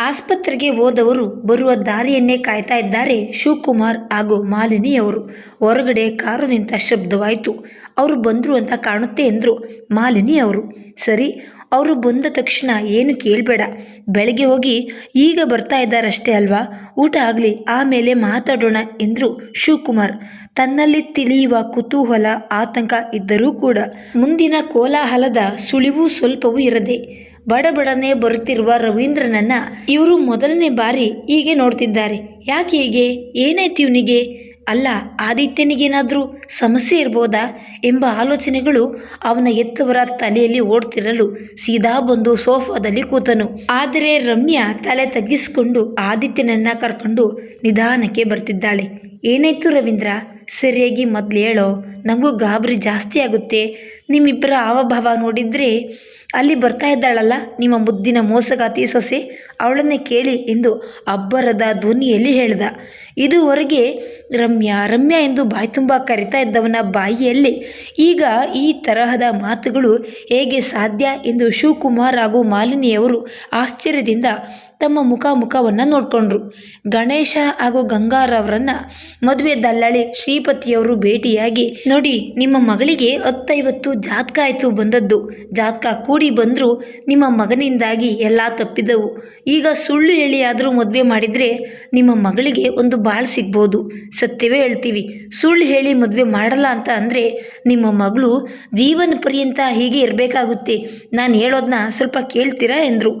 ಆಸ್ಪತ್ರೆಗೆ ಹೋದವರು ಬರುವ ದಾರಿಯನ್ನೇ ಕಾಯ್ತಾ ಇದ್ದಾರೆ ಶಿವಕುಮಾರ್ ಹಾಗೂ ಮಾಲಿನಿಯವರು. ಹೊರಗಡೆ ಕಾರು ನಿಂತ ಶಬ್ದವಾಯಿತು. ಅವರು ಬಂದರು ಅಂತ ಕಾಣುತ್ತೆ ಎಂದರು ಮಾಲಿನಿಯವರು. ಸರಿ, ಅವರು ಬಂದ ತಕ್ಷಣ ಏನು ಕೇಳಬೇಡ. ಬೆಳಗ್ಗೆ ಹೋಗಿ ಈಗ ಬರ್ತಾ ಇದ್ದಾರಷ್ಟೇ ಅಲ್ವಾ? ಊಟ ಆಗಲಿ, ಆಮೇಲೆ ಮಾತಾಡೋಣ ಎಂದರು ಶಿವಕುಮಾರ್. ತನ್ನಲ್ಲಿ ತಿಳಿಯುವ ಕುತೂಹಲ, ಆತಂಕ ಇದ್ದರೂ ಕೂಡ. ಮುಂದಿನ ಕೋಲಾಹಲದ ಸುಳಿವು ಸ್ವಲ್ಪವೂ ಇರದೆ ಬಡಬಡನೆ ಬರುತ್ತಿರುವ ರವೀಂದ್ರನನ್ನ ಇವರು ಮೊದಲನೇ ಬಾರಿ ಹೀಗೆ ನೋಡ್ತಿದ್ದಾರೆ. ಯಾಕೆ ಹೀಗೆ? ಏನಾಯ್ತು ಇವನಿಗೆ? ಅಲ್ಲ, ಆದಿತ್ಯನಿಗೇನಾದರೂ ಸಮಸ್ಯೆ ಇರ್ಬೋದಾ ಎಂಬ ಆಲೋಚನೆಗಳು ಅವನ ಎತ್ತವರ ತಲೆಯಲ್ಲಿ ಓಡ್ತಿರಲು ಸೀದಾ ಬಂದು ಸೋಫಾದಲ್ಲಿ ಕೂತನು. ಆದರೆ ರಮ್ಯಾ ತಲೆ ತಗ್ಗಿಸಿಕೊಂಡು ಆದಿತ್ಯನನ್ನ ಕರ್ಕೊಂಡು ನಿಧಾನಕ್ಕೆ ಬರ್ತಿದ್ದಾಳೆ. ಏನಾಯ್ತು ರವೀಂದ್ರ? ಸರಿಯಾಗಿ ಮೊದಲು ಹೇಳೋ ನಮಗೂ ಗಾಬರಿ ಜಾಸ್ತಿ ಆಗುತ್ತೆ. ನಿಮ್ಮಿಬ್ಬರ ಹಾವಭಾವ ನೋಡಿದರೆ ಅಲ್ಲಿ ಬರ್ತಾ ಇದ್ದಾಳಲ್ಲ, ನಿಮ್ಮ ಮುದ್ದಿನ ಮೋಸಗಾತಿ ಸೊಸೆ? ಅವಳನ್ನೇ ಕೇಳಿ ಎಂದು ಅಬ್ಬರದ ಧ್ವನಿಯಲ್ಲಿ ಹೇಳಿದ. ಇದುವರೆಗೆ ರಮ್ಯಾ ರಮ್ಯಾ ಎಂದು ಬಾಯಿ ತುಂಬ ಕರಿತಾ ಇದ್ದವನ ಬಾಯಿಯಲ್ಲಿ ಈಗ ಈ ತರಹದ ಮಾತುಗಳು ಹೇಗೆ ಸಾಧ್ಯ ಎಂದು ಶಿವಕುಮಾರ್ ಹಾಗೂ ಮಾಲಿನಿಯವರು ಆಶ್ಚರ್ಯದಿಂದ ತಮ್ಮ ಮುಖ ಮುಖವನ್ನು ನೋಡಿಕೊಂಡ್ರು. ಗಣೇಶ ಹಾಗೂ ಗಂಗಾರವರನ್ನು ಮದುವೆ ದಲ್ಲಾಳಿ ಶ್ರೀಪತಿಯವರು ಭೇಟಿಯಾಗಿ, ನೋಡಿ, ನಿಮ್ಮ ಮಗಳಿಗೆ ಹತ್ತೈವತ್ತು ಜಾತಕ ಆಯಿತು ಬಂದದ್ದು. ಜಾತಕ ಕೂಡಿ ಬಂದರೂ ನಿಮ್ಮ ಮಗನಿಂದಾಗಿ ಎಲ್ಲ ತಪ್ಪಿದವು. ಈಗ ಸುಳ್ಳು ಹೇಳಿ ಆದರೂ ಮದುವೆ ಮಾಡಿದರೆ ನಿಮ್ಮ ಮಗಳಿಗೆ ಒಂದು ಬಾಳ್ ಸಿಗ್ಬೋದು. ಸತ್ಯವೇ ಹೇಳ್ತೀವಿ. ಸುಳ್ಳು ಹೇಳಿ ಮದುವೆ ಮಾಡಲ್ಲ ಅಂತ ಅಂದರೆ ನಿಮ್ಮ ಮಗಳು ಜೀವನ ಪರ್ಯಂತ ಹೀಗೆ ಇರಬೇಕಾಗುತ್ತೆ. ನಾನು ಹೇಳೋದನ್ನ ಸ್ವಲ್ಪ ಕೇಳ್ತೀರಾ ಎಂದರು.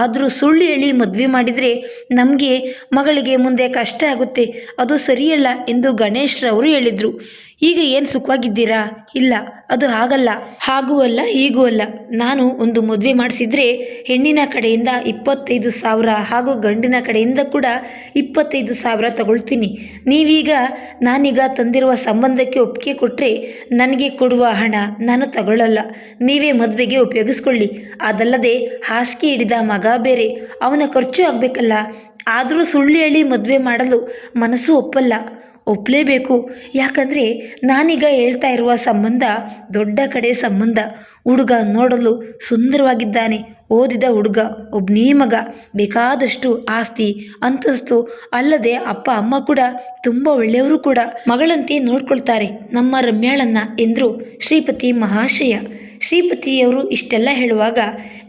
ಆದರೂ ಸುಳ್ಳು ಹೇಳಿ ಮದುವೆ ಮಾಡಿದರೆ ನಮಗೆ ಮಗಳಿಗೆ ಮುಂದೆ ಕಷ್ಟ ಆಗುತ್ತೆ. ಅದು ಸರಿಯಲ್ಲ ಎಂದು ಗಣೇಶ್ರವರು ಹೇಳಿದರು. ಈಗ ಏನು ಸುಖವಾಗಿದ್ದೀರಾ? ಇಲ್ಲ, ಅದು ಹಾಗಲ್ಲ. ಹಾಗೂ ಅಲ್ಲ, ಹೀಗೂ ಅಲ್ಲ. ನಾನು ಒಂದು ಮದುವೆ ಮಾಡಿಸಿದ್ರೆ ಹೆಣ್ಣಿನ ಕಡೆಯಿಂದ ಇಪ್ಪತ್ತೈದು ಸಾವಿರ ಹಾಗೂ ಗಂಡಿನ ಕಡೆಯಿಂದ ಕೂಡ ಇಪ್ಪತ್ತೈದು ಸಾವಿರ ತಗೊಳ್ತೀನಿ. ನೀವೀಗ ನಾನೀಗ ತಂದಿರುವ ಸಂಬಂಧಕ್ಕೆ ಒಪ್ಪಿಗೆ ಕೊಟ್ಟರೆ ನನಗೆ ಕೊಡುವ ಹಣ ನಾನು ತಗೊಳ್ಳಲ್ಲ. ನೀವೇ ಮದುವೆಗೆ ಉಪಯೋಗಿಸ್ಕೊಳ್ಳಿ. ಅದಲ್ಲದೆ ಹಾಸಿಗೆ ಹಿಡಿದ ಮಗ ಬೇರೆ. ಅವನ ಖರ್ಚು ಆಗಬೇಕಲ್ಲ. ಆದರೂ ಸುಳ್ಳು ಹೇಳಿ ಮದುವೆ ಮಾಡಲು ಮನಸ್ಸು ಒಪ್ಪಲ್ಲ. ಒಪ್ಪಲೇಬೇಕು ಯಾಕಂದರೆ ನಾನೀಗ ಹೇಳ್ತಾ ಇರುವ ಸಂಬಂಧ ದೊಡ್ಡ ಕಡೆ ಸಂಬಂಧ. ಹುಡುಗ ನೋಡಲು ಸುಂದರವಾಗಿದ್ದಾನೆ. ಓದಿದ ಹುಡುಗ ಒಬ್ಬನೇ ಮಗ. ಬೇಕಾದಷ್ಟು ಆಸ್ತಿ, ಅಂತಸ್ತು ಅಲ್ಲದೆ ಅಪ್ಪ, ಅಮ್ಮ ಕೂಡ, ತುಂಬ ಒಳ್ಳೆಯವರು ಕೂಡ. ಮಗಳಂತೆ ನೋಡ್ಕೊಳ್ತಾರೆ. ನಮ್ಮ ರಮ್ಯಾಳನ್ನ ಎಂದರು ಶ್ರೀಪತಿ ಮಹಾಶಯ ಶ್ರೀಪತಿಯವರು ಇಷ್ಟೆಲ್ಲ ಹೇಳುವಾಗ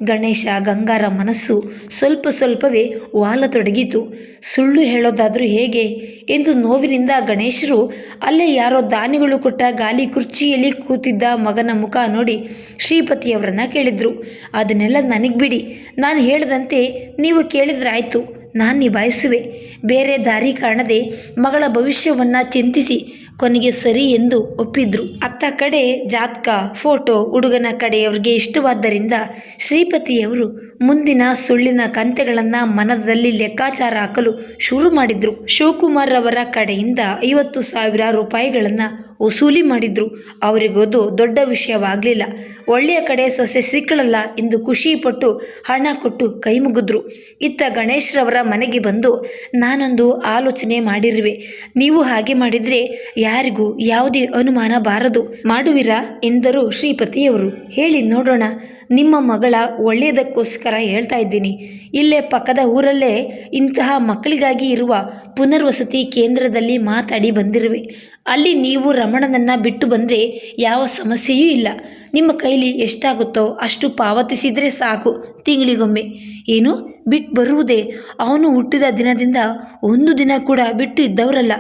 ಗಣೇಶ, ಗಂಗಾರ ಮನಸ್ಸು ಸ್ವಲ್ಪ ಸ್ವಲ್ಪವೇ ವಾಲತೊಡಗಿತು. ಸುಳ್ಳು ಹೇಳೋದಾದರೂ ಹೇಗೆ? ಎಂದು ನೋವಿನಿಂದ ಗಣೇಶರು ಅಲ್ಲೇ ಯಾರೋ ದಾನಿಗಳು ಕೊಟ್ಟ ಗಾಲಿ ಕುರ್ಚಿಯಲ್ಲಿ ಕೂತಿದ್ದ ಮಗನ ಮುಖ ನೋಡಿ ಶ್ರೀಪತಿಯವರನ್ನ ಕೇಳಿದ್ರು. ಅದನ್ನೆಲ್ಲ ನನಗೆ ಬಿಡಿ. ನಾನು ಹೇಳಿದಂತೆ ನೀವು ಕೇಳಿದ್ರಾಯ್ತು. ನಾನು ನಿಭಾಯಿಸುವೆ. ಬೇರೆ ದಾರಿ ಕಾಣದೆ ಮಗಳ ಭವಿಷ್ಯವನ್ನು ಚಿಂತಿಸಿ ಕೊನೆಗೆ ಸರಿ ಎಂದು ಒಪ್ಪಿದ್ರು. ಅತ್ತ ಕಡೆ ಜಾತಕ, ಫೋಟೋ, ಹುಡುಗನ ಕಡೆಯವ್ರಿಗೆ ಇಷ್ಟವಾದ್ದರಿಂದ ಶ್ರೀಪತಿಯವರು ಮುಂದಿನ ಸುಳ್ಳಿನ ಕಂತೆಗಳನ್ನು ಮನದಲ್ಲಿ ಲೆಕ್ಕಾಚಾರ ಹಾಕಲು ಶುರು ಮಾಡಿದ್ರು. ಶಿವಕುಮಾರ್ ಅವರ ಕಡೆಯಿಂದ ಐವತ್ತು ಸಾವಿರ ರೂಪಾಯಿಗಳನ್ನು ವಸೂಲಿ ಮಾಡಿದ್ರು. ಅವರಿಗದು ದೊಡ್ಡ ವಿಷಯವಾಗಲಿಲ್ಲ. ಒಳ್ಳೆಯ ಕಡೆ ಸೊಸೆ ಸಿಕ್ಕಳಲ್ಲ ಎಂದು ಖುಷಿಪಟ್ಟು ಹಣ ಕೊಟ್ಟು ಕೈ ಮುಗಿದ್ರು. ಇತ್ತ ಗಣೇಶ್ರವರ ಮನೆಗೆ ಬಂದು, ನಾನೊಂದು ಆಲೋಚನೆ ಮಾಡಿರುವೆ. ನೀವು ಹಾಗೆ ಮಾಡಿದರೆ ಯಾರಿಗೂ ಯಾವುದೇ ಅನುಮಾನ ಬಾರದು. ಮಾಡುವಿರಾ? ಎಂದರು ಶ್ರೀಪತಿಯವರು. ಹೇಳಿ ನೋಡೋಣ. ನಿಮ್ಮ ಮಗಳ ಒಳ್ಳೆಯದಕ್ಕೋಸ್ಕರ ಹೇಳ್ತಾ ಇದ್ದೀನಿ. ಇಲ್ಲೇ ಪಕ್ಕದ ಊರಲ್ಲೇ ಇಂತಹ ಮಕ್ಕಳಿಗಾಗಿ ಇರುವ ಪುನರ್ವಸತಿ ಕೇಂದ್ರದಲ್ಲಿ ಮಾತಾಡಿ ಬಂದಿರುವೆ. ಅಲ್ಲಿ ನೀವು ರಮಣನನ್ನು ಬಿಟ್ಟು ಬಂದರೆ ಯಾವ ಸಮಸ್ಯೆಯೂ ಇಲ್ಲ. ನಿಮ್ಮ ಕೈಲಿ ಎಷ್ಟಾಗುತ್ತೋ ಅಷ್ಟು ಪಾವತಿಸಿದರೆ ಸಾಕು ತಿಂಗಳಿಗೊಮ್ಮೆ. ಏನು? ಬಿಟ್ಟು ಬರುವುದೇ? ಅವನು ಹುಟ್ಟಿದ ದಿನದಿಂದ ಒಂದು ದಿನ ಕೂಡ ಬಿಟ್ಟು ಇದ್ದವರಲ್ಲ.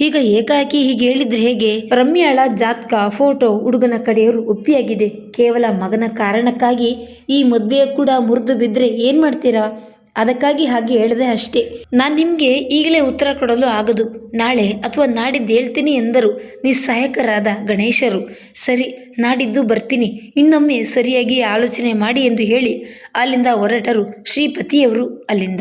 ಈಗ ಏಕಾಕಿ ಹೀಗೆ ಹೇಳಿದರೆ ಹೇಗೆ? ರಮ್ಯಾಳ ಜಾತಕ, ಫೋಟೋ, ಹುಡುಗನ ಕಡೆಯವರು ಒಪ್ಪಿಯಾಗಿದೆ. ಕೇವಲ ಮಗನ ಕಾರಣಕ್ಕಾಗಿ ಈ ಮದುವೆ ಕೂಡ ಮುರಿದು ಬಿದ್ದರೆ ಏನು ಮಾಡ್ತೀರಾ? ಅದಕ್ಕಾಗಿ ಹಾಗೆ ಹೇಳಿದೆ ಅಷ್ಟೇ. ನಾನು ನಿಮಗೆ ಈಗಲೇ ಉತ್ತರ ಕೊಡಲು ಆಗದು. ನಾಳೆ ಅಥವಾ ನಾಡಿದ್ದು ಹೇಳ್ತೀನಿ ಎಂದರು ನಿಸ್ಸಹಾಯಕರಾದ ಗಣೇಶರು. ಸರಿ, ನಾಡಿದ್ದು ಬರ್ತೀನಿ. ಇನ್ನೊಮ್ಮೆ ಸರಿಯಾಗಿ ಆಲೋಚನೆ ಮಾಡಿ ಎಂದು ಹೇಳಿ ಅಲ್ಲಿಂದ ಹೊರಟರು ಶ್ರೀಪತಿಯವರು ಅಲ್ಲಿಂದ.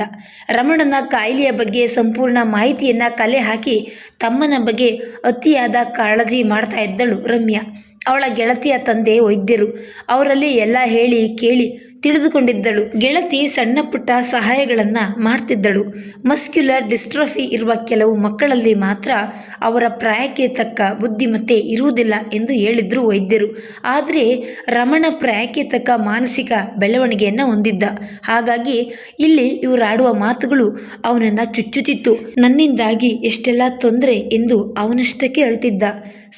ರಮಣನ ಕಾಯಿಲೆಯ ಬಗ್ಗೆ ಸಂಪೂರ್ಣ ಮಾಹಿತಿಯನ್ನು ಕಲೆ ಹಾಕಿ ತಮ್ಮನ ಬಗ್ಗೆ ಅತಿಯಾದ ಕಾಳಜಿ ಮಾಡ್ತಾ ಇದ್ದಳು ರಮ್ಯಾ. ಅವಳ ಗೆಳತಿಯ ತಂದೆ ವೈದ್ಯರು. ಅವರಲ್ಲಿ ಎಲ್ಲ ಹೇಳಿ ಕೇಳಿ ತಿಳಿದುಕೊಂಡಿದ್ದಳು. ಗೆಳತಿ ಸಣ್ಣ ಪುಟ್ಟ ಸಹಾಯಗಳನ್ನು ಮಾಡ್ತಿದ್ದಳು. ಮಸ್ಕ್ಯುಲರ್ ಡಿಸ್ಟ್ರಫಿ ಇರುವ ಕೆಲವು ಮಕ್ಕಳಲ್ಲಿ ಮಾತ್ರ ಅವರ ಪ್ರಾಯಕ್ಕೆ ತಕ್ಕ ಬುದ್ಧಿಮತ್ತೆ ಇರುವುದಿಲ್ಲ ಎಂದು ಹೇಳಿದ್ರು ವೈದ್ಯರು. ಆದರೆ ರಮಣ ಪ್ರಾಯಕ್ಕೆ ತಕ್ಕ ಮಾನಸಿಕ ಬೆಳವಣಿಗೆಯನ್ನು ಹೊಂದಿದ್ದ. ಹಾಗಾಗಿ ಇಲ್ಲಿ ಇವರಾಡುವ ಮಾತುಗಳು ಅವನನ್ನು ಚುಚ್ಚುತ್ತಿತ್ತು ನನ್ನಿಂದಾಗಿ ಎಷ್ಟೆಲ್ಲ ತೊಂದರೆ ಎಂದು ಅವನಷ್ಟಕ್ಕೆ ಅಳ್ತಿದ್ದ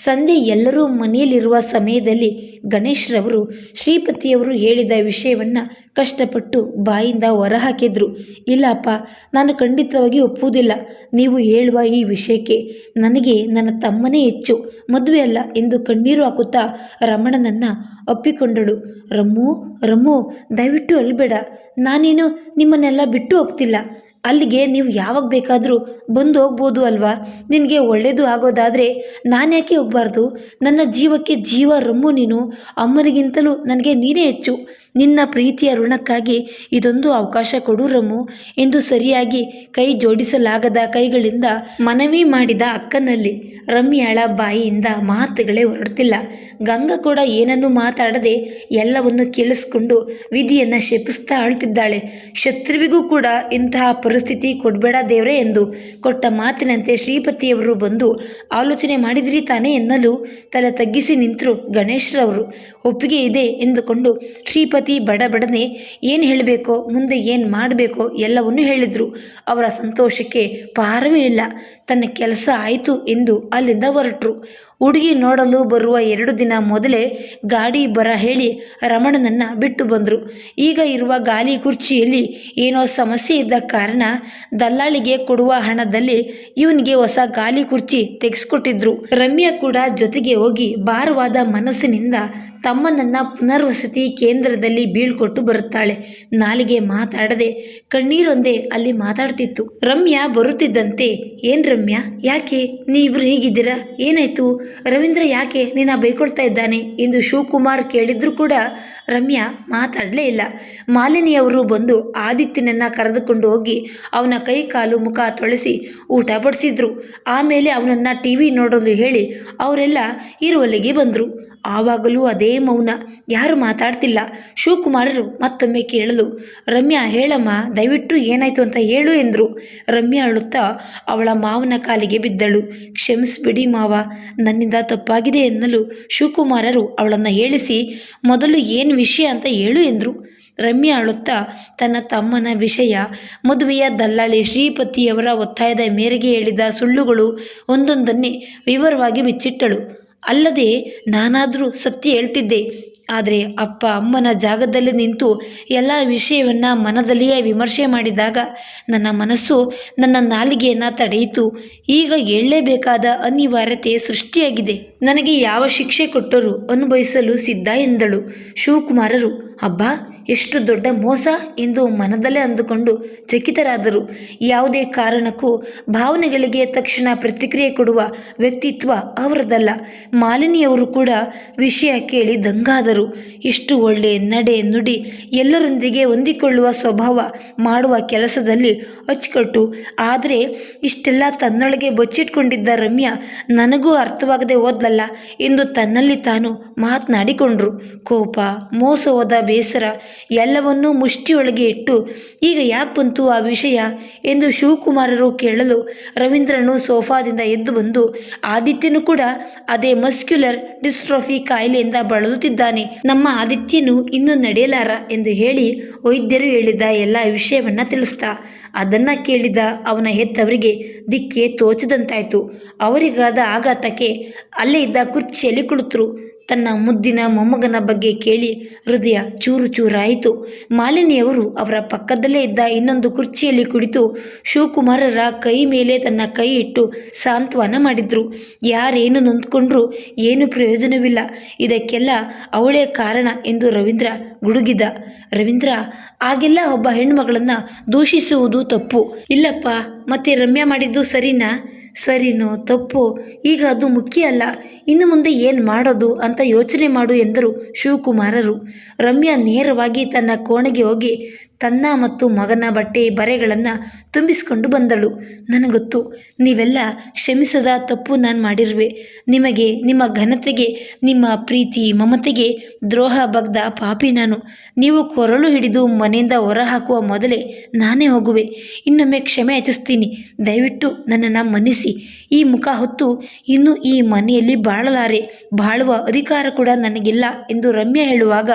ಸಂಜೆ ಎಲ್ಲರೂ ಮನೆಯಲ್ಲಿರುವ ಸಮಯದಲ್ಲಿ ಗಣೇಶ್ರವರು ಶ್ರೀಪತಿಯವರು ಹೇಳಿದ ವಿಷಯವನ್ನು ಕಷ್ಟಪಟ್ಟು ಬಾಯಿಂದ ಹೊರಹಾಕಿದ್ರು. ಇಲ್ಲಪ್ಪ, ನಾನು ಖಂಡಿತವಾಗಿ ಒಪ್ಪುವುದಿಲ್ಲ. ನೀವು ಹೇಳುವ ಈ ವಿಷಯಕ್ಕೆ ನನಗೆ ನನ್ನ ತಮ್ಮನೇ ಹೆಚ್ಚು. ಮದುವೆ ಅಲ್ಲ ಎಂದು ಕಣ್ಣೀರು ಹಾಕುತ್ತಾ ರಮಣನನ್ನು ಒಪ್ಪಿಕೊಂಡಳು. ರಮ್ಮು ರಮ್ಮು, ದಯವಿಟ್ಟು ಅಲ್ಬೇಡ ನಾನೇನು ನಿಮ್ಮನ್ನೆಲ್ಲ ಬಿಟ್ಟು ಹೋಗ್ತಿಲ್ಲ. ಅಲ್ಲಿಗೆ ನೀವು ಯಾವಾಗ ಬೇಕಾದರೂ ಬಂದು ಹೋಗ್ಬೋದು ಅಲ್ವಾ? ನಿನಗೆ ಒಳ್ಳೆಯದು ಆಗೋದಾದರೆ ನಾನು ಯಾಕೆ ಹೋಗಬಾರ್ದು? ನನ್ನ ಜೀವಕ್ಕೆ ಜೀವ ರಮ್ಮು ನೀನು. ಅಮ್ಮನಿಗಿಂತಲೂ ನನಗೆ ನೀನೇ ಹೆಚ್ಚು. ನಿನ್ನ ಪ್ರೀತಿಯ ಋಣಕ್ಕಾಗಿ ಇದೊಂದು ಅವಕಾಶ ಕೊಡು ರಮ್ಮು. ಎಂದು ಸರಿಯಾಗಿ ಕೈ ಜೋಡಿಸಲಾಗದ ಕೈಗಳಿಂದ ಮನವಿ ಮಾಡಿದ ಅಕ್ಕನಲ್ಲಿ ರಮ್ಯಾಳ ಬಾಯಿಯಿಂದ ಮಾತುಗಳೇ ಹೊರಡ್ತಿಲ್ಲ. ಗಂಗಾ ಕೂಡ ಏನನ್ನೂ ಮಾತಾಡದೆ ಎಲ್ಲವನ್ನು ಕೇಳಿಸ್ಕೊಂಡು ವಿಧಿಯನ್ನು ಶಪಿಸ್ತಾ ಅಳ್ತಿದ್ದಾಳೆ. ಶತ್ರುವಿಗೂ ಕೂಡ ಇಂತಹ ಪರಿಸ್ಥಿತಿ ಕೊಡಬೇಡ ದೇವ್ರೆ ಎಂದು ಕೊಟ್ಟ ಮಾತಿನಂತೆ ಶ್ರೀಪತಿಯವರು ಬಂದು ಆಲೋಚನೆ ಮಾಡಿದ್ರಿ ತಾನೇ ಎನ್ನಲು ತಲೆ ತಗ್ಗಿಸಿ ನಿಂತರು ಗಣೇಶ್ರವರು. ಒಪ್ಪಿಗೆ ಇದೆ ಎಂದುಕೊಂಡು ಶ್ರೀಪತಿ ಬಡಬಡನೆ ಏನು ಹೇಳಬೇಕೋ, ಮುಂದೆ ಏನು ಮಾಡಬೇಕೋ ಎಲ್ಲವನ್ನೂ ಹೇಳಿದರು. ಅವರ ಸಂತೋಷಕ್ಕೆ ಪಾರವೇ ಇಲ್ಲ. ತನ್ನ ಕೆಲಸ ಆಯಿತು ಎಂದು ಅಲ್ಲಿಂದ ಹೊರಟರು. ಹುಡುಗಿ ನೋಡಲು ಬರುವ ಎರಡು ದಿನ ಮೊದಲೇ ಗಾಡಿ ಬರ ಹೇಳಿ ರಮಣನನ್ನು ಬಿಟ್ಟು ಬಂದರು. ಈಗ ಇರುವ ಗಾಲಿ ಕುರ್ಚಿಯಲ್ಲಿ ಏನೋ ಸಮಸ್ಯೆ ಇದ್ದ ಕಾರಣ ದಲ್ಲಾಳಿಗೆ ಕೊಡುವ ಹಣದಲ್ಲಿ ಇವನಿಗೆ ಹೊಸ ಗಾಲಿ ಕುರ್ಚಿ ತೆಗೆಸ್ಕೊಟ್ಟಿದ್ರು. ರಮ್ಯಾ ಕೂಡ ಜೊತೆಗೆ ಹೋಗಿ ಭಾರವಾದ ಮನಸ್ಸಿನಿಂದ ತಮ್ಮನನ್ನ ಪುನರ್ವಸತಿ ಕೇಂದ್ರದಲ್ಲಿ ಬೀಳ್ಕೊಟ್ಟು ಬರುತ್ತಾಳೆ. ನಾಲಿಗೆ ಮಾತಾಡದೆ ಕಣ್ಣೀರೊಂದೇ ಅಲ್ಲಿ ಮಾತಾಡ್ತಿತ್ತು. ರಮ್ಯಾ ಬರುತ್ತಿದ್ದಂತೆ, ಏನ್ ರಮ್ಯಾ? ಯಾಕೆ? ನೀವಿಬ್ರು ಹೀಗಿದ್ದೀರಾ? ಏನಾಯ್ತು? ರವೀಂದ್ರ ಯಾಕೆ ನಿನ್ನ ಬೈಕೊಳ್ತಾ ಇದ್ದಾನೆ ಎಂದು ಶಿವಕುಮಾರ್ ಕೇಳಿದ್ರು ಕೂಡ ರಮ್ಯಾ ಮಾತಾಡಲೇ ಇಲ್ಲ. ಮಾಲಿನಿಯವರು ಬಂದು ಆದಿತ್ಯನನ್ನ ಕರೆದುಕೊಂಡು ಹೋಗಿ ಅವನ ಕೈ ಕಾಲು ಮುಖ ತೊಳೆಸಿ ಊಟ ಬಡಿಸಿದ್ರು. ಆಮೇಲೆ ಅವನನ್ನು ಟಿ ವಿ ನೋಡಲು ಹೇಳಿ ಅವರೆಲ್ಲ ಇರುವಲ್ಲಿಗೆ ಬಂದರು. ಆವಾಗಲೂ ಅದೇ ಮೌನ. ಯಾರು ಮಾತಾಡ್ತಿಲ್ಲ. ಶಿವಕುಮಾರರು ಮತ್ತೊಮ್ಮೆ ಕೇಳಲು, ರಮ್ಯಾ, ಹೇಳಮ್ಮ, ದಯವಿಟ್ಟು ಏನಾಯ್ತು ಅಂತ ಹೇಳು ಎಂದರು. ರಮ್ಯಾ ಅಳುತ್ತಾ, ಅವಳ ಮಾವನ ಕಾಲಿಗೆ ಬಿದ್ದಳು. ಕ್ಷಮಿಸ್ಬಿಡಿ ಮಾವ. ನನ್ನಿಂದ ತಪ್ಪಾಗಿದೆ ಎನ್ನಲು ಶಿವಕುಮಾರರು ಅವಳನ್ನು ಹೇಳಿಸಿ, ಮೊದಲು ಏನು ವಿಷಯ ಅಂತ ಹೇಳು ಎಂದರು. ರಮ್ಯಾ ಅಳುತ್ತಾ, ತನ್ನ ತಮ್ಮನ ವಿಷಯ. ಮದುವೆಯ ದಲ್ಲಾಳಿ ಶ್ರೀಪತಿಯವರ ಒತ್ತಾಯದ ಮೇರೆಗೆ ಹೇಳಿದ ಸುಳ್ಳುಗಳು ಒಂದೊಂದನ್ನೇ ವಿವರವಾಗಿ ಬಿಚ್ಚಿಟ್ಟಳು. ಅಲ್ಲದೆ ನಾನಾದರೂ ಸತ್ಯ ಹೇಳ್ತಿದ್ದೆ. ಆದರೆ ಅಪ್ಪ ಅಮ್ಮನ ಜಾಗದಲ್ಲಿ ನಿಂತು ಎಲ್ಲ ವಿಷಯವನ್ನು ಮನದಲ್ಲಿಯೇ ವಿಮರ್ಶೆ ಮಾಡಿದಾಗ ನನ್ನ ಮನಸ್ಸು ನನ್ನ ನಾಲಿಗೆಯನ್ನು ತಡೆಯಿತು. ಈಗ ಹೇಳಲೇಬೇಕಾದ ಅನಿವಾರ್ಯತೆ ಸೃಷ್ಟಿಯಾಗಿದೆ. ನನಗೆ ಯಾವ ಶಿಕ್ಷೆ ಕೊಟ್ಟರೂ ಅನುಭವಿಸಲು ಸಿದ್ಧ ಎಂದಳು ಶಿವಕುಮಾರರು. ಅಬ್ಬಾ ಎಷ್ಟು ದೊಡ್ಡ ಮೋಸ ಎಂದು ಮನದಲ್ಲೇ ಅಂದುಕೊಂಡು ಚಕಿತರಾದರು. ಯಾವುದೇ ಕಾರಣಕ್ಕೂ ಭಾವನೆಗಳಿಗೆ ತಕ್ಷಣ ಪ್ರತಿಕ್ರಿಯೆ ಕೊಡುವ ವ್ಯಕ್ತಿತ್ವ ಅವರದಲ್ಲ. ಮಾಲಿನಿಯವರು ಕೂಡ ವಿಷಯ ಕೇಳಿ ದಂಗಾದರು. ಎಷ್ಟು ಒಳ್ಳೆ ನಡೆ ನುಡಿ ಎಲ್ಲರೊಂದಿಗೆ ಹೊಂದಿಕೊಳ್ಳುವ ಸ್ವಭಾವ ಮಾಡುವ ಕೆಲಸದಲ್ಲಿ ಅಚ್ಚುಕಟ್ಟು. ಆದರೆ ಇಷ್ಟೆಲ್ಲ ತನ್ನೊಳಗೆ ಬಚ್ಚಿಟ್ಕೊಂಡಿದ್ದ ರಮ್ಯಾ ನನಗೂ ಅರ್ಥವಾಗದೆ ಹೋದ್ಲಲ್ಲ. ಎಂದು ತನ್ನಲ್ಲಿ ತಾನು ಮಾತನಾಡಿಕೊಂಡ್ರು. ಕೋಪ, ಮೋಸ ಹೋದ ಬೇಸರ ಎಲ್ಲವನ್ನೂ ಮುಷ್ಟಿಯೊಳಗೆ ಇಟ್ಟು, ಈಗ ಯಾಕೆ ಬಂತು ಆ ವಿಷಯ ಎಂದು ಶಿವಕುಮಾರರು ಕೇಳಲು ರವೀಂದ್ರನು ಸೋಫಾದಿಂದ ಎದ್ದು ಬಂದು ಆದಿತ್ಯನು ಕೂಡ ಅದೇ ಮಸ್ಕ್ಯುಲರ್ ಡಿಸ್ಟ್ರೋಫಿ ಕಾಯಿಲೆಯಿಂದ ಬಳಲುತ್ತಿದ್ದಾನೆ. ನಮ್ಮ ಆದಿತ್ಯನು ಇನ್ನೂ ನಡೆಯಲಾರ ಎಂದು ಹೇಳಿ ವೈದ್ಯರು ಹೇಳಿದ ಎಲ್ಲ ವಿಷಯವನ್ನ ತಿಳಿಸ್ತಾ, ಅದನ್ನ ಕೇಳಿದ ಅವನ ಹೆತ್ತವರಿಗೆ ದಿಕ್ಕೆ ತೋಚದಂತಾಯಿತು. ಅವರಿಗಾದ ಆಘಾತಕ್ಕೆ ಅಲ್ಲೇ ಇದ್ದ ಕುರ್ಚಿಯಲ್ಲಿ ಕುಳಿತರು. ತನ್ನ ಮುದ್ದಿನ ಮೊಮ್ಮಗನ ಬಗ್ಗೆ ಕೇಳಿ ಹೃದಯ ಚೂರು ಚೂರಾಯಿತು. ಮಾಲಿನಿಯವರು ಅವರ ಪಕ್ಕದಲ್ಲೇ ಇದ್ದ ಇನ್ನೊಂದು ಕುರ್ಚಿಯಲ್ಲಿ ಕುಳಿತು ಶಿವಕುಮಾರರ ಕೈ ಮೇಲೆ ತನ್ನ ಕೈ ಇಟ್ಟು ಸಾಂತ್ವನ ಮಾಡಿದ್ರು. ಯಾರೇನು ನೊಂದ್ಕೊಂಡ್ರೂ ಏನು ಪ್ರಯೋಜನವಿಲ್ಲ. ಇದಕ್ಕೆಲ್ಲ ಅವಳೇ ಕಾರಣ ಎಂದು ರವೀಂದ್ರ ಗುಡುಗಿದ. ರವೀಂದ್ರ ಆಗೆಲ್ಲ ಒಬ್ಬ ಹೆಣ್ಮಗಳನ್ನು ದೂಷಿಸುವುದು ತಪ್ಪು. ಇಲ್ಲಪ್ಪ, ಮತ್ತೆ ರಮ್ಯಾ ಮಾಡಿದ್ದು ಸರಿನಾ? ಸರಿನೋ ತಪ್ಪು? ಈಗ ಅದು ಮುಖ್ಯ ಅಲ್ಲ. ಇನ್ನು ಮುಂದೆ ಏನು ಮಾಡೋದು ಅಂತ ಯೋಚನೆ ಮಾಡು ಎಂದರು ಶಿವಕುಮಾರರು. ರಮ್ಯಾ ನೇರವಾಗಿ ತನ್ನ ಕೋಣೆಗೆ ಹೋಗಿ ತನ್ನ ಮತ್ತು ಮಗನ ಬಟ್ಟೆ ಬರೆಗಳನ್ನು ತುಂಬಿಸಿಕೊಂಡು ಬಂದಳು. ನನಗೊತ್ತು, ನೀವೆಲ್ಲ ಕ್ಷಮಿಸದ ತಪ್ಪು ನಾನು ಮಾಡಿರುವೆ. ನಿಮಗೆ, ನಿಮ್ಮ ಘನತೆಗೆ, ನಿಮ್ಮ ಪ್ರೀತಿ, ಮಮತೆಗೆ ದ್ರೋಹ ಬಗ್ದ ಪಾಪಿ ನಾನು. ನೀವು ಕೊರಳು ಹಿಡಿದು ಮನೆಯಿಂದ ಹೊರಹಾಕುವ ಮೊದಲೇ ನಾನೇ ಹೋಗುವೆ. ಇನ್ನೊಮ್ಮೆ ಕ್ಷಮೆ ಯಾಚಿಸ್ತೀನಿ. ದಯವಿಟ್ಟು ನನ್ನನ್ನು ಮನ್ನಿಸಿ. ಈ ಮುಖ ಹೊತ್ತು ಇನ್ನು ಈ ಮನೆಯಲ್ಲಿ ಬಾಳಲಾರೆ. ಬಾಳುವ ಅಧಿಕಾರ ಕೂಡ ನನಗಿಲ್ಲ ಎಂದು ರಮ್ಯಾ ಹೇಳುವಾಗ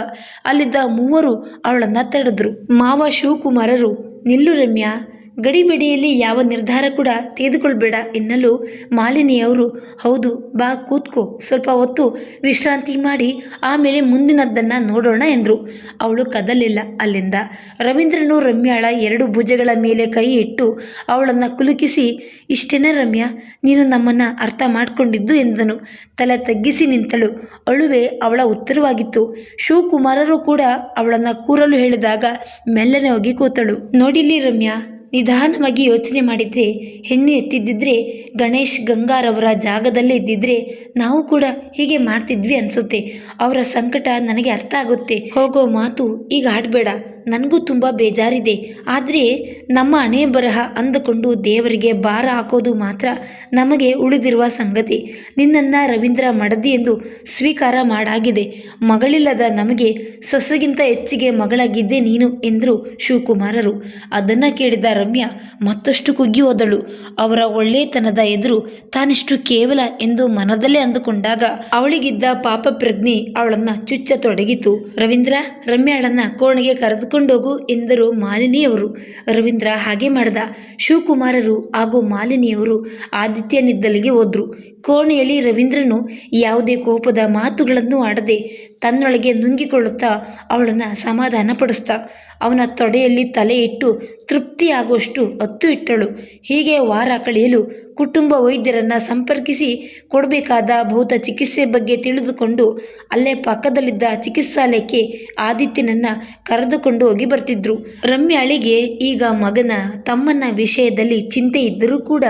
ಅಲ್ಲಿದ್ದ ಮೂವರು ಅವಳನ್ನು ತಡೆದ್ರು. ಮಾವ ಶಿವಕುಮಾರರು, ನಿಲ್ಲು ರಮ್ಯಾ. ಗಡಿಬಿಡಿಯಲ್ಲಿ ಯಾವ ನಿರ್ಧಾರ ಕೂಡ ತೆಗೆದುಕೊಳ್ಬೇಡ ಎನ್ನಲು ಮಾಲಿನಿಯವರು, ಹೌದು, ಬಾ, ಕೂತ್ಕೋ, ಸ್ವಲ್ಪ ಹೊತ್ತು ವಿಶ್ರಾಂತಿ ಮಾಡಿ, ಆಮೇಲೆ ಮುಂದಿನದ್ದನ್ನು ನೋಡೋಣ ಎಂದರು. ಅವಳು ಕದಲಿಲ್ಲ ಅಲ್ಲಿಂದ. ರವೀಂದ್ರನು ರಮ್ಯಾಳ ಎರಡು ಭುಜಗಳ ಮೇಲೆ ಕೈ ಇಟ್ಟು ಅವಳನ್ನು ಕುಲುಕಿಸಿ, ಇಷ್ಟೇನ ರಮ್ಯಾ, ನೀನು ನಮ್ಮನ್ನು ಅರ್ಥ ಮಾಡಿಕೊಂಡಿದ್ದು ಎಂದನು. ತಲೆ ತಗ್ಗಿಸಿ ನಿಂತಳು. ಅಳುವೆ ಅವಳ ಉತ್ತರವಾಗಿತ್ತು. ಶಿವಕುಮಾರರು ಕೂಡ ಅವಳನ್ನು ಕೂರಲು ಹೇಳಿದಾಗ ಮೆಲ್ಲನೆ ಹೋಗಿ ಕೂತಳು ನೋಡಿಲಿ ರಮ್ಯಾ ನಿಧಾನವಾಗಿ ಯೋಚನೆ ಮಾಡಿದರೆ, ಹೆಣ್ಣು ಎತ್ತಿದ್ದಿದ್ರೆ, ಗಣೇಶ್ ಗಂಗಾರವರ ಜಾಗದಲ್ಲೇ ಇದ್ದಿದ್ರೆ ನಾವು ಕೂಡ ಹೀಗೆ ಮಾಡ್ತಿದ್ವಿ ಅನಿಸುತ್ತೆ. ಅವರ ಸಂಕಟ ನನಗೆ ಅರ್ಥ ಆಗುತ್ತೆ. ಹೋಗೋ ಮಾತು ಈಗ ಆಡಬೇಡ ನನಗೂ ತುಂಬ ಬೇಜಾರಿದೆ. ಆದರೆ ನಮ್ಮ ಹಣೆ ಬರಹ ಅಂದುಕೊಂಡು ದೇವರಿಗೆ ಭಾರ ಹಾಕೋದು ಮಾತ್ರ ನಮಗೆ ಉಳಿದಿರುವ ಸಂಗತಿ. ನಿನ್ನನ್ನು ರವೀಂದ್ರ ಮಡದಿ ಎಂದು ಸ್ವೀಕಾರ ಮಾಡಾಗಿದೆ. ಮಗಳಿಲ್ಲದ ನಮಗೆ ಸೊಸೆಗಿಂತ ಹೆಚ್ಚಿಗೆ ಮಗಳಾಗಿದ್ದೆ ನೀನು ಎಂದರು ಶಿವಕುಮಾರರು. ಅದನ್ನು ಕೇಳಿದ ರಮ್ಯಾ ಮತ್ತಷ್ಟು ಕುಗ್ಗಿ ಹೋದಳು. ಅವರ ಒಳ್ಳೆತನದ ಎದುರು ತಾನಿಷ್ಟು ಕೇವಲ ಎಂದು ಮನದಲ್ಲೇ ಅಂದುಕೊಂಡಾಗ ಅವಳಿಗಿದ್ದ ಪಾಪ ಪ್ರಜ್ಞೆ ಅವಳನ್ನ ಚುಚ್ಚತೊಡಗಿತು. ರವೀಂದ್ರ ರಮ್ಯಾಳನ್ನ ಕೋಣೆಗೆ ಕರೆದುಕೊಂಡೋಗು ಎಂದರು ಮಾಲಿನಿಯವರು. ರವೀಂದ್ರ ಹಾಗೆ ಮಾಡಿದ. ಶಿವಕುಮಾರರು ಹಾಗೂ ಮಾಲಿನಿಯವರು ಆದಿತ್ಯನಿದ್ದಲಿಗೆ ಹೋದ್ರು. ಕೋಣೆಯಲ್ಲಿ ರವೀಂದ್ರನು ಯಾವುದೇ ಕೋಪದ ಮಾತುಗಳನ್ನು ಆಡದೆ ತನ್ನೊಳಗೆ ನುಂಗಿಕೊಳ್ಳುತ್ತಾ ಅವಳನ್ನು ಸಮಾಧಾನಪಡಿಸ್ತಾ ಅವನ ತೊಡೆಯಲ್ಲಿ ತಲೆ ಇಟ್ಟು ತೃಪ್ತಿಯಾಗುವಷ್ಟು ಹತ್ತು ಇಟ್ಟಳು. ಹೀಗೆ ವಾರ ಕಳೆಯಲು ಕುಟುಂಬ ವೈದ್ಯರನ್ನು ಸಂಪರ್ಕಿಸಿ ಕೊಡಬೇಕಾದ ಭೌತ ಚಿಕಿತ್ಸೆ ಬಗ್ಗೆ ತಿಳಿದುಕೊಂಡು ಅಲ್ಲೇ ಪಕ್ಕದಲ್ಲಿದ್ದ ಚಿಕಿತ್ಸಾಲಯಕ್ಕೆ ಆದಿತ್ಯನನ್ನು ಕರೆದುಕೊಂಡು ಹೋಗಿ ಬರ್ತಿದ್ರು. ರಮ್ಯಾಳಿಗೆ ಈಗ ಮಗನ ತಮ್ಮನ ವಿಷಯದಲ್ಲಿ ಚಿಂತೆ ಇದ್ದರೂ ಕೂಡ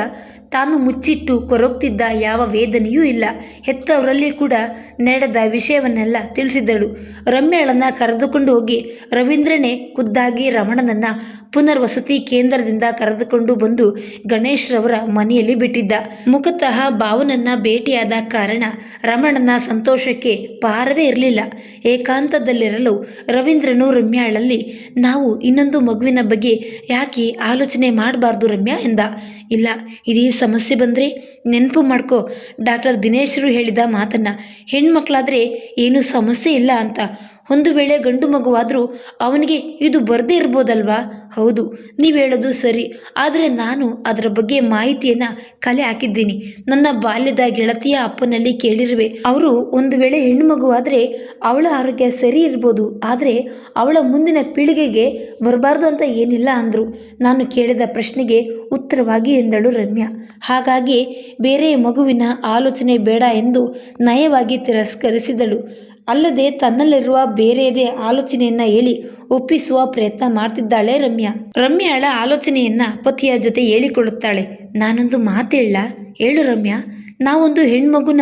ತಾನು ಮುಚ್ಚಿಟ್ಟು ಕೊರಗ್ತಿದ್ದ ಯಾವ ವೇದನೆಯೂ ಇಲ್ಲ. ಹೆತ್ತವರಲ್ಲಿ ಕೂಡ ನಡೆದ ವಿಷಯವನ್ನೆಲ್ಲ ತಿಳಿಸಿದ್ದಳು ರಮ್ಯಳನ್ನು ಕರೆದುಕೊಂಡು ಹೋಗಿ ರವೀಂದ್ರನೇ ಖುದ್ದಾಗಿ ರಮಣನನ್ನು ಪುನರ್ವಸತಿ ಕೇಂದ್ರದಿಂದ ಕರೆದುಕೊಂಡು ಬಂದು ಗಣೇಶ್ರವರ ಮನೆಯಲ್ಲಿ ಬಿಟ್ಟಿದ್ದ. ಮುಖತಃ ಭಾವನನ್ನ ಭೇಟಿಯಾದ ಕಾರಣ ರಮಣನ ಸಂತೋಷಕ್ಕೆ ಪಾರವೇ ಇರಲಿಲ್ಲ. ಏಕಾಂತದಲ್ಲಿರಲು ರವೀಂದ್ರನು ರಮ್ಯಾಳಲ್ಲಿ, ನಾವು ಇನ್ನೊಂದು ಮಗುವಿನ ಬಗ್ಗೆ ಯಾಕೆ ಆಲೋಚನೆ ಮಾಡಬಾರ್ದು ರಮ್ಯಾ? ಎಂದ. ಇಲ್ಲ ಇದೇ ಸಮಸ್ಯೆ ಬಂದರೆ ನೆನಪು ಮಾಡ್ಕೋ. ಡಾಕ್ಟರ್ ದಿನೇಶರು ಹೇಳಿದ ಮಾತನ್ನು. ಹೆಣ್ಮಕ್ಳಾದರೆ ಏನೂ ಸಮಸ್ಯೆ ಇಲ್ಲ ಅಂತ. ಒಂದು ವೇಳೆ ಗಂಡು ಮಗುವಾದರೂ ಅವನಿಗೆ ಇದು ಬರದೇ ಇರ್ಬೋದಲ್ವಾ? ಹೌದು, ನೀವು ಹೇಳೋದು ಸರಿ. ಆದರೆ ನಾನು ಅದರ ಬಗ್ಗೆ ಮಾಹಿತಿಯನ್ನು ಕಲೆ ಹಾಕಿದ್ದೀನಿ. ನನ್ನ ಬಾಲ್ಯದ ಗೆಳತಿಯ ಅಪ್ಪನಲ್ಲಿ ಕೇಳಿರುವೆ. ಅವರು ಒಂದು ವೇಳೆ ಹೆಣ್ಣು ಮಗುವಾದರೆ ಅವಳ ಆರೋಗ್ಯ ಸರಿ ಇರ್ಬೋದು. ಆದರೆ ಅವಳ ಮುಂದಿನ ಪೀಳಿಗೆಗೆ ಬರಬಾರ್ದು ಅಂತ ಏನಿಲ್ಲ ಅಂದರು. ನಾನು ಕೇಳಿದ ಪ್ರಶ್ನೆಗೆ ಉತ್ತರವಾಗಿ ಎಂದಳು ರಮ್ಯಾ. ಹಾಗಾಗಿ ಬೇರೆ ಮಗುವಿನ ಆಲೋಚನೆ ಬೇಡ ಎಂದು ನಯವಾಗಿ ತಿರಸ್ಕರಿಸಿದಳು. ಅಲ್ಲದೆ ತನ್ನಲ್ಲಿರುವ ಬೇರೆಯದೇ ಆಲೋಚನೆಯನ್ನ ಹೇಳಿ ಒಪ್ಪಿಸುವ ಪ್ರಯತ್ನ ಮಾಡ್ತಿದ್ದಾಳೆ ರಮ್ಯಾ. ರಮ್ಯಾಳ ಆಲೋಚನೆಯನ್ನ ಪತಿಯ ಜೊತೆ ಹೇಳಿಕೊಳ್ಳುತ್ತಾಳೆ. ನಾನೊಂದು ಮಾತೇಳ ಹೇಳು ರಮ್ಯಾ, ನಾವೊಂದು ಹೆಣ್ಮಗುನ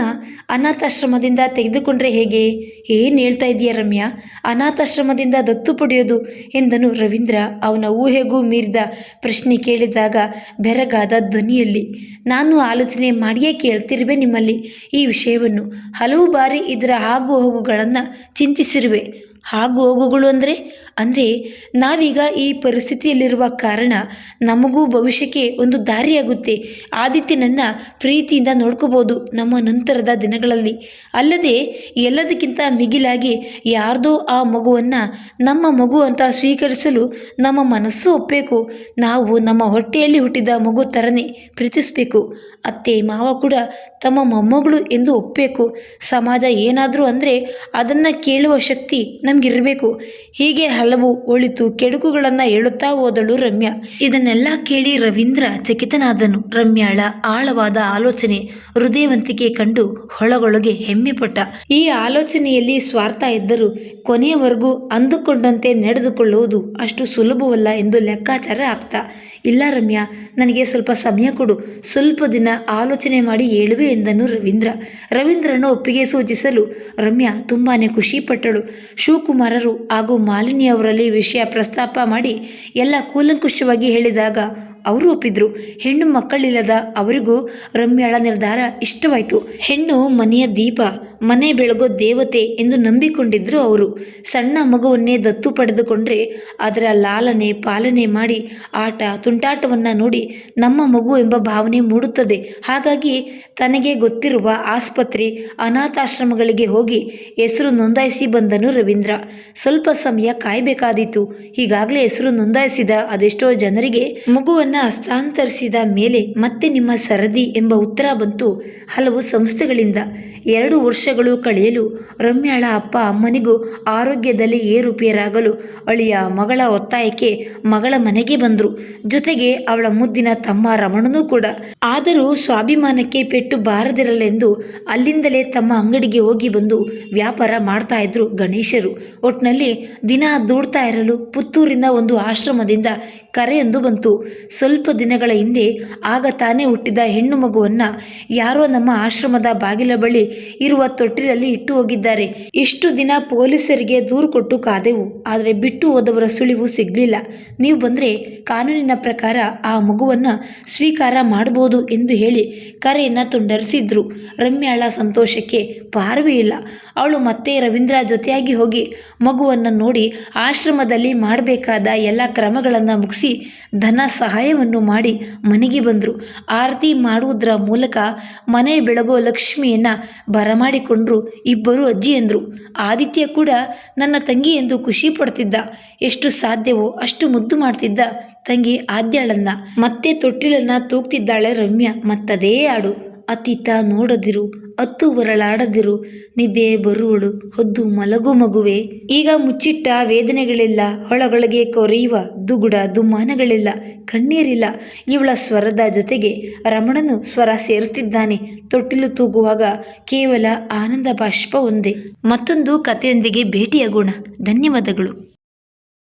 ಅನಾಥಾಶ್ರಮದಿಂದ ತೆಗೆದುಕೊಂಡ್ರೆ ಹೇಗೆ? ಏನು ಹೇಳ್ತಾ ಇದೀಯ ರಮ್ಯಾ? ಅನಾಥಾಶ್ರಮದಿಂದ ದತ್ತು ಪಡೆಯೋದು? ಎಂದನು ರವೀಂದ್ರ. ಅವನ ಊಹೆಗೂ ಮೀರಿದ ಪ್ರಶ್ನೆ ಕೇಳಿದಾಗ ಬೆರಗಾದ ಧ್ವನಿಯಲ್ಲಿ, ನಾನು ಆಲೋಚನೆ ಮಾಡಿಯೇ ಕೇಳ್ತಿರುವೆ ನಿಮ್ಮಲ್ಲಿ ಈ ವಿಷಯವನ್ನು. ಹಲವು ಬಾರಿ ಇದರ ಆಗು ಹೋಗುಗಳನ್ನು ಚಿಂತಿಸಿರುವೆ. ಆಗು ಹೋಗುಗಳು ಅಂದರೆ? ಅಂದರೆ ನಾವೀಗ ಈ ಪರಿಸ್ಥಿತಿಯಲ್ಲಿರುವ ಕಾರಣ ನಮಗೂ ಭವಿಷ್ಯಕ್ಕೆ ಒಂದು ದಾರಿಯಾಗುತ್ತೆ. ಆದಿತ್ಯನನ್ನು ಪ್ರೀತಿಯಿಂದ ನೋಡ್ಕೋಬೋದು ನಮ್ಮ ನಂತರದ ದಿನಗಳಲ್ಲಿ. ಅಲ್ಲದೆ ಎಲ್ಲದಕ್ಕಿಂತ ಮಿಗಿಲಾಗಿ ಯಾರ್ದೋ ಆ ಮಗುವನ್ನು ನಮ್ಮ ಮಗು ಅಂತ ಸ್ವೀಕರಿಸಲು ನಮ್ಮ ಮನಸ್ಸು ಒಪ್ಪಬೇಕು. ನಾವು ನಮ್ಮ ಹೊಟ್ಟೆಯಲ್ಲಿ ಹುಟ್ಟಿದ ಮಗು ಥರನೇ ಪ್ರೀತಿಸಬೇಕು. ಅತ್ತೆ, ಮಾವ ಕೂಡ ತಮ್ಮ ಮೊಮ್ಮಗಳು ಎಂದು ಒಪ್ಪಬೇಕು. ಸಮಾಜ ಏನಾದರೂ ಅಂದರೆ ಅದನ್ನು ಕೇಳುವ ಶಕ್ತಿ ನಮಗಿರಬೇಕು. ಹೀಗೆ ಹಲವು ಒಳಿತು ಕೆಡುಕುಗಳನ್ನು ಹೇಳುತ್ತಾ ಹೋದಳು ರಮ್ಯಾ. ಇದನ್ನೆಲ್ಲ ಕೇಳಿ ರವೀಂದ್ರ ಚಕಿತನಾದನು. ರಮ್ಯಾಳ ಆಳವಾದ ಆಲೋಚನೆ ಹೃದಯವಂತಿಕೆ ಕಂಡು ಹೊಳಗೊಳಗೆ ಹೆಮ್ಮೆಪಟ್ಟ. ಈ ಆಲೋಚನೆಯಲ್ಲಿ ಸ್ವಾರ್ಥ ಇದ್ದರೂ ಕೊನೆಯವರೆಗೂ ಅಂದುಕೊಂಡಂತೆ ನಡೆದುಕೊಳ್ಳುವುದು ಅಷ್ಟು ಸುಲಭವಲ್ಲ ಎಂದು ಲೆಕ್ಕಾಚಾರ ಆಗ್ತಾ. ಇಲ್ಲ ರಮ್ಯಾ, ನನಗೆ ಸ್ವಲ್ಪ ಸಮಯ ಕೊಡು. ಸ್ವಲ್ಪ ದಿನ ಆಲೋಚನೆ ಮಾಡಿ ಹೇಳುವೆ ಎಂದನು ರವೀಂದ್ರ. ರವೀಂದ್ರನ ಒಪ್ಪಿಗೆ ಸೂಚಿಸಲು ರಮ್ಯಾ ತುಂಬಾನೇ ಖುಷಿಪಟ್ಟಳು. ಶಿವ ಶಿವಕುಮಾರರು ಹಾಗೂ ಮಾಲಿನಿ ಅವರಲ್ಲಿ ವಿಷಯ ಪ್ರಸ್ತಾಪ ಮಾಡಿ ಎಲ್ಲ ಕೂಲಂಕುಷವಾಗಿ ಹೇಳಿದಾಗ ಅವರು ಒಪ್ಪಿದ್ರು. ಹೆಣ್ಣು ಮಕ್ಕಳಿಲ್ಲದ ಅವರಿಗೂ ರಮ್ಯಾಳ ನಿರ್ಧಾರ ಇಷ್ಟವಾಯಿತು. ಹೆಣ್ಣು ಮನೆಯ ದೀಪ ಮನೆ ಬೆಳಗೋ ದೇವತೆ ಎಂದು ನಂಬಿಕೊಂಡಿದ್ರು ಅವರು. ಸಣ್ಣ ಮಗುವನ್ನೇ ದತ್ತು ಪಡೆದುಕೊಂಡ್ರೆ ಅದರ ಲಾಲನೆ ಪಾಲನೆ ಮಾಡಿ ಆಟ ತುಂಟಾಟವನ್ನು ನೋಡಿ ನಮ್ಮ ಮಗು ಎಂಬ ಭಾವನೆ ಮೂಡುತ್ತದೆ. ಹಾಗಾಗಿ ತನಗೆ ಗೊತ್ತಿರುವ ಆಸ್ಪತ್ರೆ, ಅನಾಥಾಶ್ರಮಗಳಿಗೆ ಹೋಗಿ ಹೆಸರು ನೋಂದಾಯಿಸಿ ಬಂದನು ರವೀಂದ್ರ. ಸ್ವಲ್ಪ ಸಮಯ ಕಾಯಬೇಕಾದೀತು. ಈಗಾಗಲೇ ಹೆಸರು ನೋಂದಾಯಿಸಿದ ಅದೆಷ್ಟೋ ಜನರಿಗೆ ಮಗುವನ್ನ ಹಸ್ತಾಂತರಿಸಿದ ಮೇಲೆ ಮತ್ತೆ ನಿಮ್ಮ ಸರದಿ ಎಂಬ ಉತ್ತರ ಬಂತು ಹಲವು ಸಂಸ್ಥೆಗಳಿಂದ. ಎರಡು ವರ್ಷಗಳು ಕಳೆಯಲು ರಮ್ಯಾಳ ಅಪ್ಪ ಅಮ್ಮನಿಗೂ ಆರೋಗ್ಯದಲ್ಲಿ ಏರುಪೇರಾಗಲು ಅಳಿಯ ಮಗಳ ಒತ್ತಾಯಕ್ಕೆ ಮಗಳ ಮನೆಗೆ ಬಂದರು. ಜೊತೆಗೆ ಅವಳ ಮುದ್ದಿನ ತಮ್ಮ ರಮಣನೂ ಕೂಡ. ಆದರೂ ಸ್ವಾಭಿಮಾನಕ್ಕೆ ಪೆಟ್ಟು ಬಾರದಿರಲೆಂದು ಅಲ್ಲಿಂದಲೇ ತಮ್ಮ ಅಂಗಡಿಗೆ ಹೋಗಿ ಬಂದು ವ್ಯಾಪಾರ ಮಾಡ್ತಾ ಇದ್ರು ಗಣೇಶರು. ಒಟ್ನಲ್ಲಿ ದಿನ ದೂಡ್ತಾ ಇರಲು ಪುತ್ತೂರಿನ ಒಂದು ಆಶ್ರಮದಿಂದ ಕರೆಯೊಂದು ಬಂತು. ಸ್ವಲ್ಪ ದಿನಗಳ ಹಿಂದೆ ಆಗ ತಾನೇ ಹುಟ್ಟಿದ ಹೆಣ್ಣು ಮಗುವನ್ನ ಯಾರೋ ನಮ್ಮ ಆಶ್ರಮದ ಬಾಗಿಲ ಬಳಿ ಇರುವ ತೊಟ್ಟಿಲಲ್ಲಿ ಇಟ್ಟು ಹೋಗಿದ್ದಾರೆ. ಇಷ್ಟು ದಿನ ಪೊಲೀಸರಿಗೆ ದೂರು ಕೊಟ್ಟು ಕಾದೆವು. ಆದರೆ ಬಿಟ್ಟು ಹೋದವರ ಸುಳಿವು ಸಿಗಲಿಲ್ಲ. ನೀವು ಬಂದರೆ ಕಾನೂನಿನ ಪ್ರಕಾರ ಆ ಮಗುವನ್ನು ಸ್ವೀಕಾರ ಮಾಡಬಹುದು ಎಂದು ಹೇಳಿ ಕರೆಯನ್ನು ತುಂಡರಿಸಿದ್ರು. ರಮ್ಯಾಳ ಸಂತೋಷಕ್ಕೆ ಪಾರವೇ ಇಲ್ಲ. ಅವಳು ಮತ್ತೆ ರವೀಂದ್ರ ಜೊತೆಯಾಗಿ ಹೋಗಿ ಮಗುವನ್ನು ನೋಡಿ ಆಶ್ರಮದಲ್ಲಿ ಮಾಡಬೇಕಾದ ಎಲ್ಲ ಕ್ರಮಗಳನ್ನು ಮುಗಿಸಿ ಧನ ಸಹಾಯವನ್ನು ಮಾಡಿ ಮನೆಗೆ ಬಂದರು. ಆರತಿ ಮಾಡುವುದರ ಮೂಲಕ ಮನೆ ಬೆಳಗೋ ಲಕ್ಷ್ಮಿಯನ್ನು ಬರಮಾಡಿಕೊಂಡ್ರು ಇಬ್ಬರು ಅಜ್ಜಿಯಂದರು ಆದಿತ್ಯ ಕೂಡ ನನ್ನ ತಂಗಿ ಎಂದು ಖುಷಿ ಪಡ್ತಿದ್ದ. ಎಷ್ಟು ಸಾಧ್ಯವೋ ಅಷ್ಟು ಮುದ್ದು ಮಾಡ್ತಿದ್ದ ತಂಗಿ ಆದ್ಯಾಳನ್ನ. ಮತ್ತೆ ತೊಟ್ಟಿಲನ್ನ ತೂಗ್ತಿದ್ದಾಳೆ ರಮ್ಯಾ. ಮತ್ತದೇ ಹಾಡು. ಅತೀತ ನೋಡದಿರು, ಅತ್ತು ಹೊರಳಾಡದಿರು ನಿದ್ದೆ ಬರುವಳು, ಹೊದ್ದು ಮಲಗು ಮಗುವೆ. ಈಗ ಮುಚ್ಚಿಟ್ಟ ವೇದನೆಗಳಿಲ್ಲ ಹೊಳಗೊಳಗೆ ಕೊರೆಯುವ ದುಗುಡ ದುಮ್ಮಾನಗಳಿಲ್ಲ, ಕಣ್ಣೀರಿಲ್ಲ. ಇವಳ ಸ್ವರದ ಜೊತೆಗೆ ರಮಣನು ಸ್ವರ ಸೇರುತ್ತಿದ್ದಾನೆ. ತೊಟ್ಟಿಲು ತೂಗುವಾಗ ಕೇವಲ ಆನಂದ ಬಾಷ್ಪ ಒಂದೇ. ಮತ್ತೊಂದು ಕಥೆಯೊಂದಿಗೆ ಭೇಟಿಯಾಗೋಣ. ಧನ್ಯವಾದಗಳು.